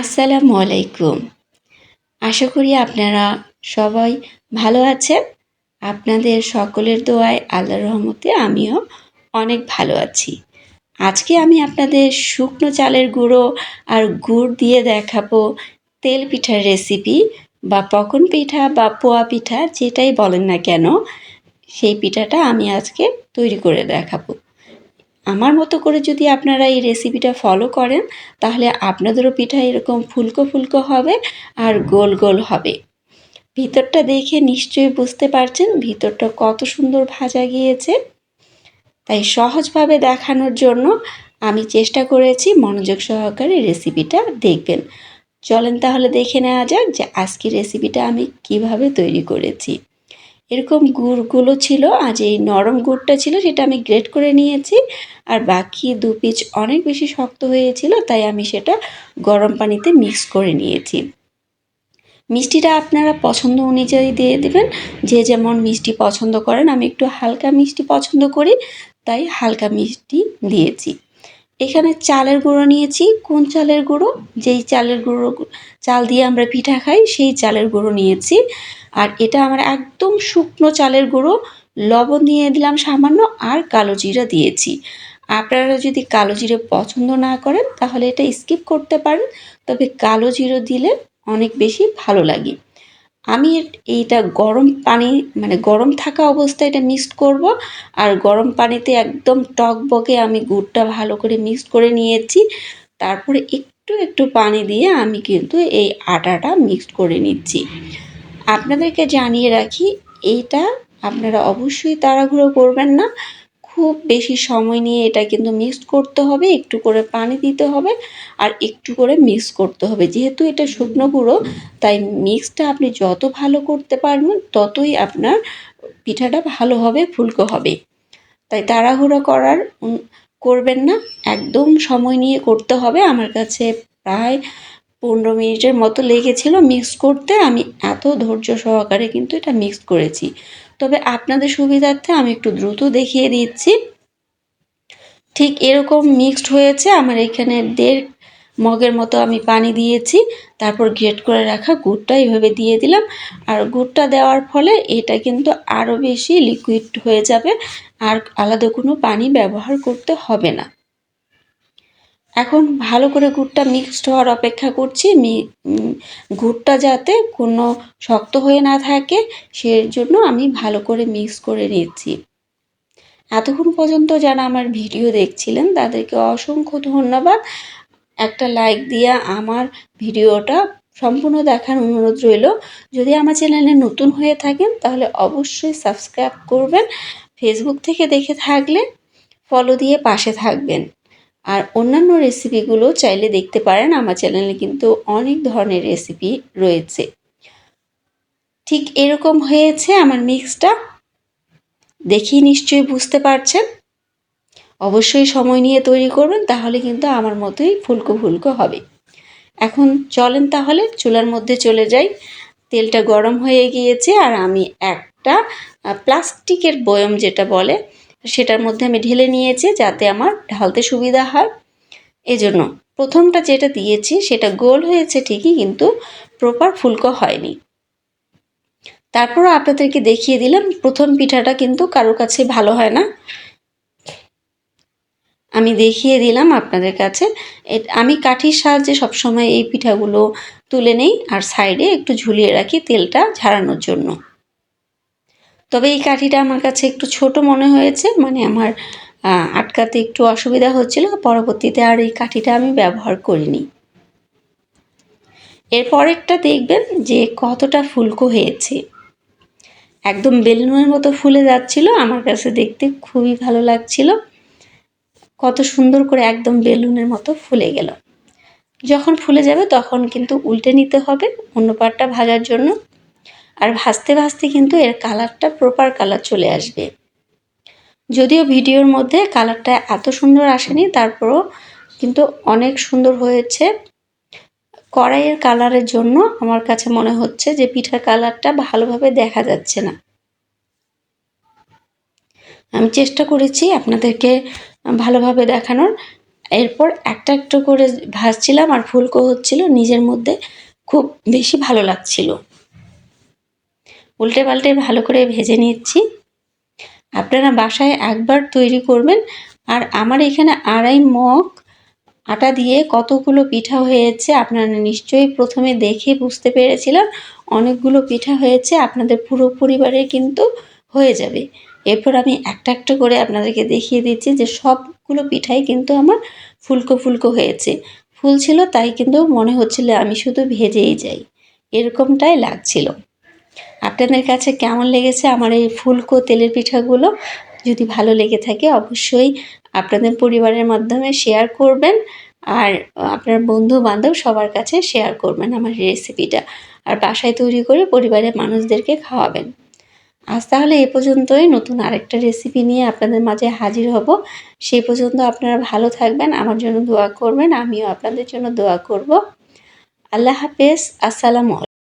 আসসালামু আলাইকুম। আশা করি আপনারা সবাই ভালো আছেন। আপনাদের সকলের দোয়ায় আল্লাহ রহমতে আমিও অনেক ভালো আছি। আজকে আমি আপনাদের শুকনো চালের গুঁড়ো আর গুড় দিয়ে দেখাবো তেল পিঠার রেসিপি বা পকন পিঠা বা পোয়া পিঠা, যেটাই বলেন না কেন, সেই পিঠাটা আমি আজকে তৈরি করে দেখাবো। আমার মতো করে যদি আপনারা এই রেসিপিটা ফলো করেন, তাহলে আপনাদেরও পিঠা এরকম ফুলকো ফুলকো হবে আর গোল গোল হবে। ভিতরটা দেখে নিশ্চয়ই বুঝতে পারছেন ভিতরটা কত সুন্দর ভাজা গিয়েছে। তাই সহজভাবে দেখানোর জন্য আমি চেষ্টা করেছি মনোযোগ সহকারে রেসিপিটা দেখবেন। চলেন তাহলে দেখে নেওয়া যাক যে আজকের রেসিপিটা আমি কীভাবে তৈরি করেছি। এরকম গুড়গুলো ছিল, আর এই নরম গুড়টা ছিল সেটা আমি গ্রেট করে নিয়েছি। আর বাকি দু পিচ অনেক বেশি শক্ত হয়েছিল, তাই আমি সেটা গরম পানিতে মিক্স করে নিয়েছি। মিষ্টিটা আপনারা পছন্দ অনুযায়ী দিয়ে দেবেন। যে যেমন মিষ্টি পছন্দ করেন, আমি একটু হালকা মিষ্টি পছন্দ করি, তাই হালকা মিষ্টি দিয়েছি। এখানে চালের গুঁড়ো নিয়েছি। কোন চালের গুঁড়ো? যেই চালের গুঁড়ো, চাল দিয়ে আমরা পিঠা খাই, সেই চালের গুঁড়ো নিয়েছি। আর এটা আমার একদম শুকনো চালের গুঁড়ো, লবণ দিয়ে দিলাম সামান্য আর কালো জিরা দিয়েছি। আপনারা যদি কালো জিরে পছন্দ না করেন, তাহলে এটা স্কিপ করতে পারেন, তবে কালো জিরো দিলে অনেক বেশি ভালো লাগে। আমি এইটা গরম পানি মানে গরম থাকা অবস্থায় এটা মিক্সড করব, আর গরম পানিতে একদম টক বকে আমি গুড়টা ভালো করে মিক্সড করে নিয়েছি। তারপরে একটু একটু পানি দিয়ে আমি কিন্তু এই আটাটা মিক্সড করে নিচ্ছি। আপনাদেরকে জানিয়ে রাখি, এইটা আপনারা অবশ্যই তাড়াহুড়ো করবেন না। খুব বেশি সময় নিয়ে এটা কিন্তু মিক্সড করতে হবে, একটু করে পানি দিতে হবে আর একটু করে মিক্স করতে হবে। যেহেতু এটা শুকনো গুঁড়ো, তাই মিক্সটা আপনি যত ভালো করতে পারবেন, ততই আপনার পিঠাটা ভালো হবে, ফুলকো হবে। তাই তাড়াহুড়ো করার করবেন না। একদম সময় নিয়ে করতে হবে। আমার কাছে প্রায় পনেরো মিনিটের মতো লেগেছিল মিক্স করতে। আমি এত ধৈর্য সহকারে কিন্তু এটা মিক্স করেছি। তবে আপনাদের সুবিধার্থে আমি একটু দ্রুত দেখিয়ে দিচ্ছি। ঠিক এরকম মিক্সড হয়েছে। আমার এখানে দেড় মগের মতো আমি পানি দিয়েছি। তারপর গ্রেট করে রাখা গুড়টা এইভাবে দিয়ে দিলাম। আর গুড়টা দেওয়ার ফলে এটা কিন্তু আরও বেশি লিকুইড হয়ে যাবে। আর আলাদা কোনো পানি ব্যবহার করতে হবে না। এখন ভালো করে গুড়টা মিক্সড হওয়ার অপেক্ষা করছি গুড়টা যাতে কোনো শক্ত হয়ে না থাকে সেই জন্য আমি ভালো করে মিক্স করে নিচ্ছি। এতক্ষণ পর্যন্ত যারা আমার ভিডিও দেখছিলেন, তাদেরকে অসংখ্য ধন্যবাদ। একটা লাইক দিয়ে আমার ভিডিওটা সম্পূর্ণ দেখার অনুরোধ রইল। যদি আমার চ্যানেলে নতুন হয়ে থাকেন, তাহলে অবশ্যই সাবস্ক্রাইব করবেন। ফেসবুক থেকে দেখে থাকলে ফলো দিয়ে পাশে থাকবেন। আর অন্যান্য রেসিপিগুলো চাইলে দেখতে পারেন, আমার চ্যানেলে কিন্তু অনেক ধরনের রেসিপি রয়েছে। ঠিক এরকম হয়েছে আমার মিক্সটা দেখি নিশ্চয়ই বুঝতে পারছেন। অবশ্যই সময় নিয়ে তৈরি করবেন, তাহলে কিন্তু আমার মতোই ফুলকো ফুলকো হবে। এখন চলেন তাহলে, চুলার মধ্যে চলে যাই। তেলটা গরম হয়ে গিয়েছে আর আমি একটা প্লাস্টিকের বয়ম যেটা বলে সেটার মধ্যে আমি ঢেলে নিয়েছি যাতে আমার ঢালতে সুবিধা হয়। এজন্য প্রথমটা যেটা দিয়েছি সেটা গোল হয়েছে ঠিকই কিন্তু প্রপার ফুলকো হয়নি। তারপরও আপনাদেরকে দেখিয়ে দিলাম প্রথম পিঠাটা কিন্তু কারোর কাছে ভালো হয় না। আমি দেখিয়ে দিলাম আপনাদের কাছে। আমি কাঠির সাহায্যে সবসময় এই পিঠাগুলো তুলে নেই আর সাইডে একটু ঝুলিয়ে রাখি তেলটা ঝাড়ানোর জন্য। তবে এই কাঠিটা আমার কাছে একটু ছোট মনে হয়েছে মানে আমার আটকাতে একটু অসুবিধা হচ্ছিল, পরবর্তীতে আর এই কাঠিটা আমি ব্যবহার করিনি। এরপরেরটা দেখবেন যে কতটা ফুলকো হয়েছে। একদম বেলুনের মতো ফুলে যাচ্ছিল, আমার কাছে দেখতে খুবই ভালো লাগছিল। কত সুন্দর করে একদম বেলুনের মতো ফুলে গেল। যখন ফুলে যাবে তখন কিন্তু উল্টে নিতে হবে, অন্য পাটটা ভাজার জন্য। আর ভাজতে ভাজতে কিন্তু এর কালারটা প্রপার কালার চলে আসবে। যদিও ভিডিওর মধ্যে কালারটা এত সুন্দর আসেনি, তারপরও কিন্তু অনেক সুন্দর হয়েছে। কড়াইয়ের কালারের জন্য আমার কাছে মনে হচ্ছে যে পিঠার কালারটা ভালোভাবে দেখা যাচ্ছে না। আমি চেষ্টা করেছি আপনাদেরকে ভালোভাবে দেখানোর। এরপর একটা একটা করে ভাজছিলাম আর ফুলকো হচ্ছিল, নিজের মধ্যে খুব বেশি ভালো লাগছিল। উল্টে পাল্টে ভালো করে ভেজে নিচ্ছি। আপনারা বাসায় একবার তৈরি করবেন। আর আমার এখানে আড়াই মগ আটা দিয়ে কতগুলো পিঠা হয়েছে আপনারা নিশ্চয়ই প্রথমে দেখে বুঝতে পেরেছিলাম অনেকগুলো পিঠা হয়েছে, আপনাদের পুরো পরিবারের কিন্তু হয়ে যাবে। এরপর আমি একটা একটা করে আপনাদেরকে দেখিয়ে দিচ্ছি যে সবগুলো পিঠাই কিন্তু আমার ফুলকো ফুলকো হয়েছে। ফুল ছিল, তাই কিন্তু মনে হচ্ছিল আমি শুধু ভেজেই যাই। এরকমটাই লাগছিল। আপনাদের কাছে কেমন লেগেছে আমার এই ফুলকো তেলের পিঠাগুলো? যদি ভালো লেগে থাকে অবশ্যই আপনাদের পরিবারের মাধ্যমে শেয়ার করবেন আর আপনার বন্ধু বান্ধব সবার কাছে শেয়ার করবেন আমার রেসিপিটা আর বাসায় তৈরি করে পরিবারের মানুষদেরকে খাওয়াবেন। আজ তাহলে এ পর্যন্তই। নতুন আরেকটা রেসিপি নিয়ে আপনাদের মাঝে হাজির হব। সেই পর্যন্ত আপনারা ভালো থাকবেন, আমার জন্য দোয়া করবেন, আমিও আপনাদের জন্য দোয়া করব। আল্লাহ হাফেজ, আসসালামু